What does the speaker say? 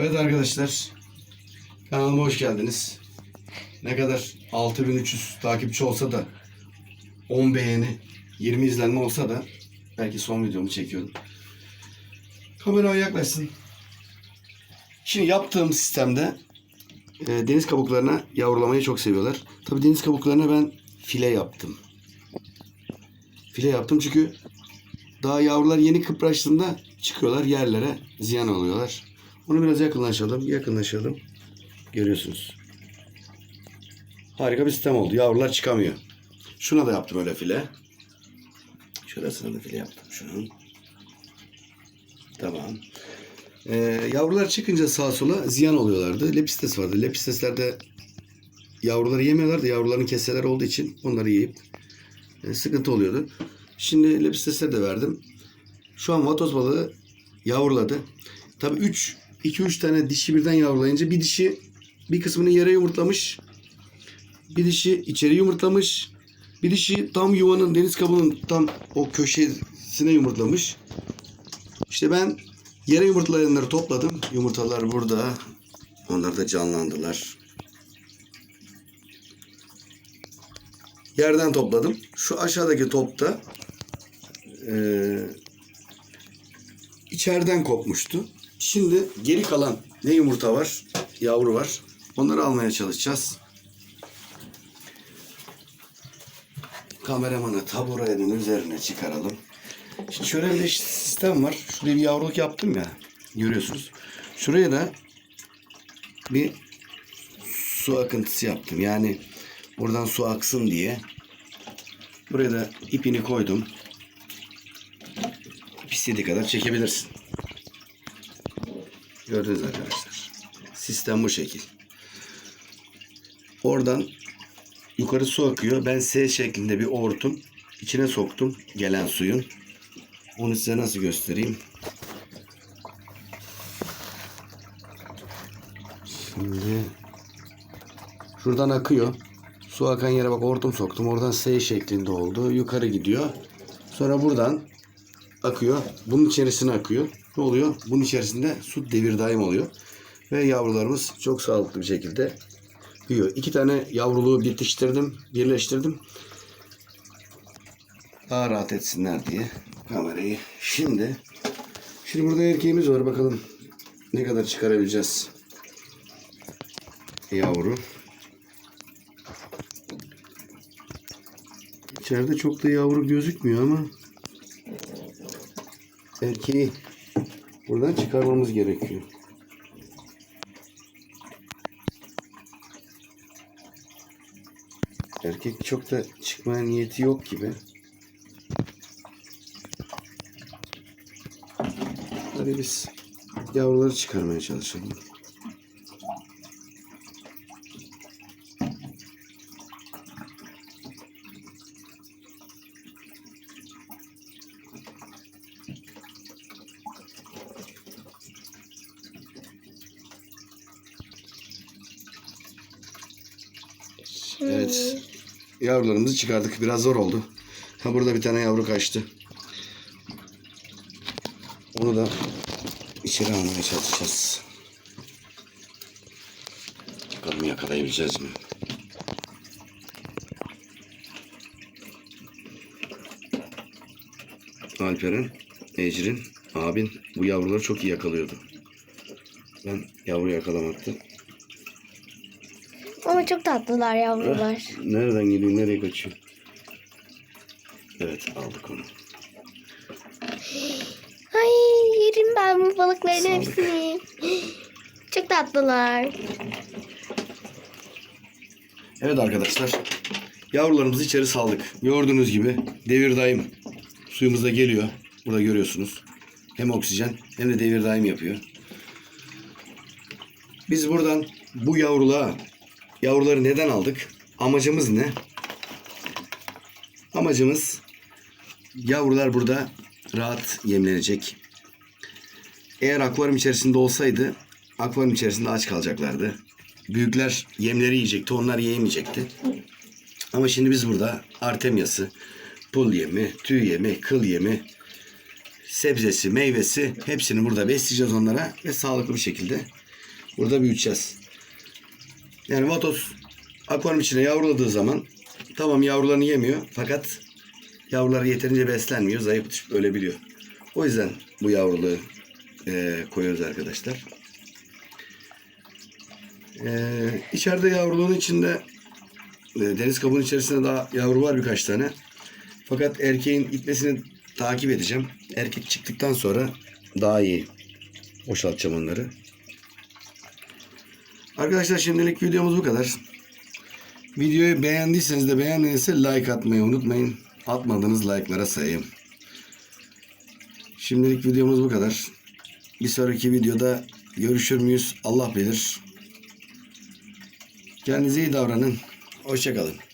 Evet arkadaşlar. Kanalıma hoş geldiniz. Ne kadar 6300 takipçi olsa da 10 beğeni, 20 izlenme olsa da belki son videomu çekiyorum. Kamera yaklaşsın. Şimdi yaptığım sistemde e, deniz kabuklarına yavrulamayı çok seviyorlar. Tabii deniz kabuklarına ben file yaptım. File yaptım çünkü daha yavrular yeni kıpraştığında çıkıyorlar yerlere ziyan oluyorlar. Onu biraz yakınlaşalım, yakınlaşalım. Görüyorsunuz. Harika bir sistem oldu. Yavrular çıkamıyor. Şuna da yaptım öyle file. Şurasına da file yaptım şunun. Tamam. Ee, yavrular çıkınca sağa sola ziyan oluyorlardı. Lepistes vardı. Lepisteslerde yavruları yemiyorlardı. Yavruların keseler olduğu için onları yiyip e, sıkıntı oluyordu. Şimdi lepistesleri de verdim. Şu an vatoz balığı yavruladı. Tabii 3 2-3 tane dişi birden yavrulayınca bir dişi bir kısmını yere yumurtlamış. Bir dişi içeri yumurtlamış. Bir dişi tam yuvanın deniz kabuğunun tam o köşesine yumurtlamış. İşte ben yere yumurtlayanları topladım. Yumurtalar burada. Onlar da canlandılar. Yerden topladım. Şu aşağıdaki topta eee içeriden kopmuştu. Şimdi geri kalan ne yumurta var, yavru var. Onları almaya çalışacağız. Kameramanı taburenin üzerine çıkaralım. Şimdi şöyle bir sistem var. Şuraya bir yavruluk yaptım ya. Görüyorsunuz. Şuraya da bir su akıntısı yaptım. Yani buradan su aksın diye. Buraya da ipini koydum. İstediği kadar çekebilirsin. Gördünüz arkadaşlar. Sistem bu şekil. Oradan yukarı su akıyor. Ben S şeklinde bir hortum içine soktum gelen suyun. Onu size nasıl göstereyim? Şimdi şuradan akıyor. Su akan yere bak hortum soktum. Oradan S şeklinde oldu. Yukarı gidiyor. Sonra buradan akıyor. Bunun içerisine akıyor. Ne oluyor? Bunun içerisinde su devir daim oluyor. Ve yavrularımız çok sağlıklı bir şekilde büyüyor. İki tane yavruluğu bitiştirdim, birleştirdim. Daha rahat etsinler diye kamerayı. Şimdi şimdi burada erkeğimiz var. Bakalım ne kadar çıkarabileceğiz. Yavru. İçeride çok da yavru gözükmüyor ama erkeği buradan çıkarmamız gerekiyor. Erkek çok da çıkmaya niyeti yok gibi. Hadi biz yavruları çıkarmaya çalışalım. Evet. Yavrularımızı çıkardık. Biraz zor oldu. Ha burada bir tane yavru kaçtı. Onu da içeri almaya çalışacağız. Bakalım yakalayabileceğiz mi? Alperen, Ecrin, abin bu yavruları çok iyi yakalıyordu. Ben yavru yakalamakta Ama çok tatlılar yavrular. Nereden geliyor, nereye kaçıyor? Evet, aldık onu. Ay yerim ben bu balıkların Sağlık. hepsini. Çok tatlılar. Evet arkadaşlar, yavrularımızı içeri saldık. Gördüğünüz gibi devir daim suyumuz da geliyor. Burada görüyorsunuz. Hem oksijen hem de devir daim yapıyor. Biz buradan bu yavruluğa yavruları neden aldık? Amacımız ne? Amacımız yavrular burada rahat yemlenecek. Eğer akvaryum içerisinde olsaydı akvaryum içerisinde aç kalacaklardı. Büyükler yemleri yiyecekti, onlar yiyemeyecekti. Ama şimdi biz burada artemyası, pul yemi, tüy yemi, kıl yemi, sebzesi, meyvesi hepsini burada besleyeceğiz onlara ve sağlıklı bir şekilde Burada büyüteceğiz. Yani vatos akvaryum içine yavruladığı zaman tamam yavrularını yemiyor fakat yavrular yeterince beslenmiyor. Zayıf düşüp ölebiliyor. O yüzden bu yavruluğu eee, koyuyoruz arkadaşlar. Eee içeride yavruluğun içinde e, deniz kabuğunun içerisinde daha yavru var birkaç tane. Fakat erkeğin itmesini takip edeceğim. Erkek çıktıktan sonra daha iyi boşaltacağım onları. Arkadaşlar şimdilik videomuz bu kadar. Videoyu beğendiyseniz de beğendiyse like atmayı unutmayın. Atmadığınız like'lara sayayım. Şimdilik videomuz bu kadar. Bir sonraki videoda görüşür müyüz? Allah bilir. Kendinize iyi davranın. Hoşçakalın.